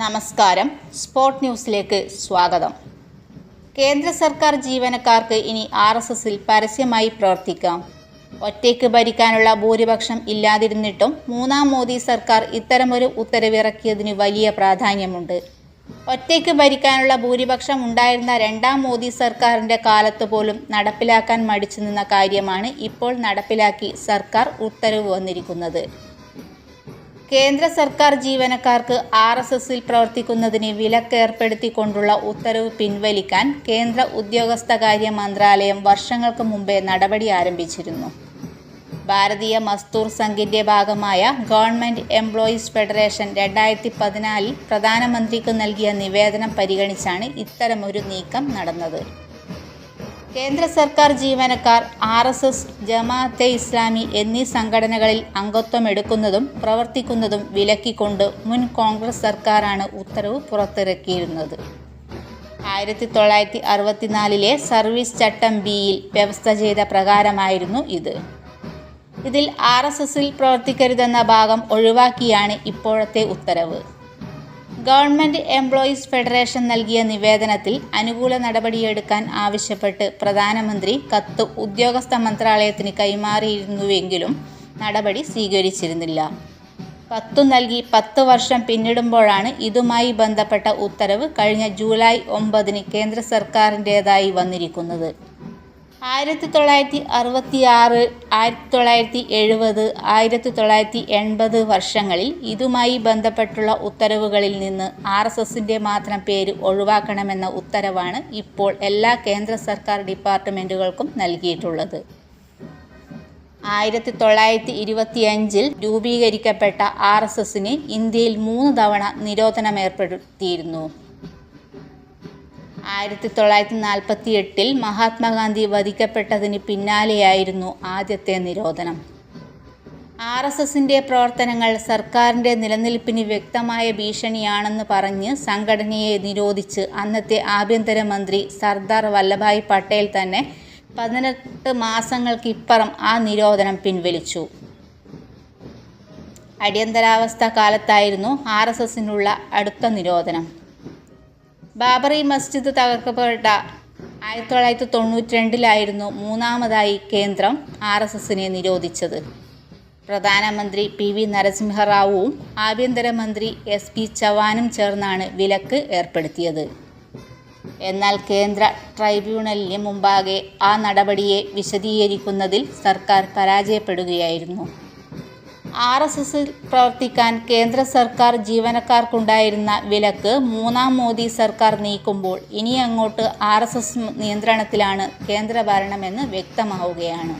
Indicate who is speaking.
Speaker 1: നമസ്കാരം. സ്പോർട്ട് ന്യൂസിലേക്ക് സ്വാഗതം. കേന്ദ്ര സർക്കാർ ജീവനക്കാർക്ക് ഇനി ആർ എസ് എസിൽ പരസ്യമായി പ്രവർത്തിക്കാം. ഒറ്റയ്ക്ക് ഭരിക്കാനുള്ള ഭൂരിപക്ഷം ഇല്ലാതിരുന്നിട്ടും മൂന്നാം മോദി സർക്കാർ ഇത്തരമൊരു ഉത്തരവിറക്കിയതിന് വലിയ പ്രാധാന്യമുണ്ട്. ഒറ്റയ്ക്ക് ഭരിക്കാനുള്ള ഭൂരിപക്ഷം ഉണ്ടായിരുന്ന രണ്ടാം മോദി സർക്കാരിന്റെ കാലത്ത് പോലും നടപ്പിലാക്കാൻ മടിച്ചു നിന്ന കാര്യമാണ് ഇപ്പോൾ നടപ്പിലാക്കി സർക്കാർ ഉത്തരവ് വന്നിരിക്കുന്നത്. കേന്ദ്ര സർക്കാർ ജീവനക്കാർക്ക് ആർ എസ് എസിൽ പ്രവർത്തിക്കുന്നതിന് വിലക്കേർപ്പെടുത്തിക്കൊണ്ടുള്ള ഉത്തരവ് പിൻവലിക്കാൻ കേന്ദ്ര ഉദ്യോഗസ്ഥകാര്യ മന്ത്രാലയം വർഷങ്ങൾക്ക് മുമ്പേ നടപടി ആരംഭിച്ചിരുന്നു. ഭാരതീയ മസ്തൂർ സംഘിന്റെ ഭാഗമായ ഗവൺമെന്റ് എംപ്ലോയീസ് ഫെഡറേഷൻ രണ്ടായിരത്തി പതിനാലിൽ പ്രധാനമന്ത്രിക്ക് നൽകിയ നിവേദനം പരിഗണിച്ചാണ് ഇത്തരമൊരു നീക്കം നടന്നത്. കേന്ദ്ര സർക്കാർ ജീവനക്കാർ R S S Jamaat-e Islami എന്നീ സംഘടനകളിൽ അംഗത്വം എടുക്കുന്നതും പ്രവർത്തിക്കുന്നതും വിലക്കിക്കൊണ്ട് മുൻ കോൺഗ്രസ് സർക്കാരാണ് ഉത്തരവ് പുറത്തിറക്കിയിരുന്നത്. ആയിരത്തി തൊള്ളായിരത്തി അറുപത്തിനാലിലെ സർവീസ് ചട്ടം ബിയിൽ വ്യവസ്ഥ ചെയ്ത പ്രകാരമായിരുന്നു ഇത്. ഇതിൽ ആർ എസ് എസിൽ പ്രവർത്തിക്കരുതെന്ന ഭാഗം ഒഴിവാക്കിയാണ് ഇപ്പോഴത്തെ ഉത്തരവ്. ഗവൺമെന്റ് എംപ്ലോയീസ് ഫെഡറേഷൻ നൽകിയ നിവേദനത്തിൽ അനുകൂല നടപടിയെടുക്കാൻ ആവശ്യപ്പെട്ട് പ്രധാനമന്ത്രി കത്ത് ഉദ്യോഗസ്ഥ മന്ത്രാലയത്തിന് കൈമാറിയിരുന്നുവെങ്കിലും നടപടി സ്വീകരിച്ചിരുന്നില്ല. കത്തു നൽകി പത്ത് വർഷം പിന്നിടുമ്പോഴാണ് ഇതുമായി ബന്ധപ്പെട്ട ഉത്തരവ് കഴിഞ്ഞ ജൂലൈ ഒമ്പതിന് കേന്ദ്ര സർക്കാരിന്റേതായി വന്നിരിക്കുന്നത്. ആയിരത്തി തൊള്ളായിരത്തി അറുപത്തി ആറ് ആയിരത്തി തൊള്ളായിരത്തി എഴുപത് ആയിരത്തി തൊള്ളായിരത്തി എൺപത് വർഷങ്ങളിൽ ഇതുമായി ബന്ധപ്പെട്ടുള്ള ഉത്തരവുകളിൽ നിന്ന് ആർ എസ് എസിന്റെ മാത്രം പേര് ഒഴിവാക്കണമെന്ന ഉത്തരവാണ് ഇപ്പോൾ എല്ലാ കേന്ദ്ര സർക്കാർ ഡിപ്പാർട്ട്മെന്റുകൾക്കും നൽകിയിട്ടുള്ളത്. ആയിരത്തി തൊള്ളായിരത്തി ഇരുപത്തിയഞ്ചിൽ രൂപീകരിക്കപ്പെട്ട ആർ എസ് എസിന് ഇന്ത്യയിൽ മൂന്ന് തവണ നിരോധനം ഏർപ്പെടുത്തിയിരുന്നു ആയിരത്തി തൊള്ളായിരത്തി നാൽപ്പത്തി എട്ടിൽ മഹാത്മാഗാന്ധി വധിക്കപ്പെട്ടതിന് പിന്നാലെയായിരുന്നു ആദ്യത്തെ നിരോധനം. ആർ എസ് എസിന്റെ പ്രവർത്തനങ്ങൾ സർക്കാരിന്റെ നിലനിൽപ്പിന് വ്യക്തമായ ഭീഷണിയാണെന്ന് പറഞ്ഞ് സംഘടനയെ നിരോധിച്ച് അന്നത്തെ ആഭ്യന്തരമന്ത്രി സർദാർ വല്ലഭായ് പട്ടേൽ തന്നെ പതിനെട്ട് മാസങ്ങൾക്കിപ്പുറം ആ നിരോധനം പിൻവലിച്ചു. അടിയന്തരാവസ്ഥ കാലത്തായിരുന്നു ആർ എസ് എസിനുള്ള അടുത്ത നിരോധനം. ബാബറി മസ്ജിദ് തകർക്കപ്പെട്ട ആയിരത്തി തൊള്ളായിരത്തി തൊണ്ണൂറ്റി രണ്ടിലായിരുന്നു മൂന്നാമതായി കേന്ദ്രം ആർ എസ് എസിനെ നിരോധിച്ചത്. പ്രധാനമന്ത്രി പി വി നരസിംഹറാവുവും ആഭ്യന്തരമന്ത്രി എസ് പി ചവാനും ചേർന്നാണ് വിലക്ക് ഏർപ്പെടുത്തിയത്. എന്നാൽ കേന്ദ്ര ട്രൈബ്യൂണലിന് മുമ്പാകെ ആ നടപടിയെ വിശദീകരിക്കുന്നതിൽ സർക്കാർ പരാജയപ്പെടുകയായിരുന്നു. ആർ എസ് എസിൽ പ്രവർത്തിക്കാൻ കേന്ദ്ര സർക്കാർ ജീവനക്കാർക്കുണ്ടായിരുന്ന വിലക്ക് മൂന്നാം മോദി സർക്കാർ നീക്കുമ്പോൾ ഇനി അങ്ങോട്ട് ആർ നിയന്ത്രണത്തിലാണ് കേന്ദ്ര ഭരണമെന്ന് വ്യക്തമാവുകയാണ്.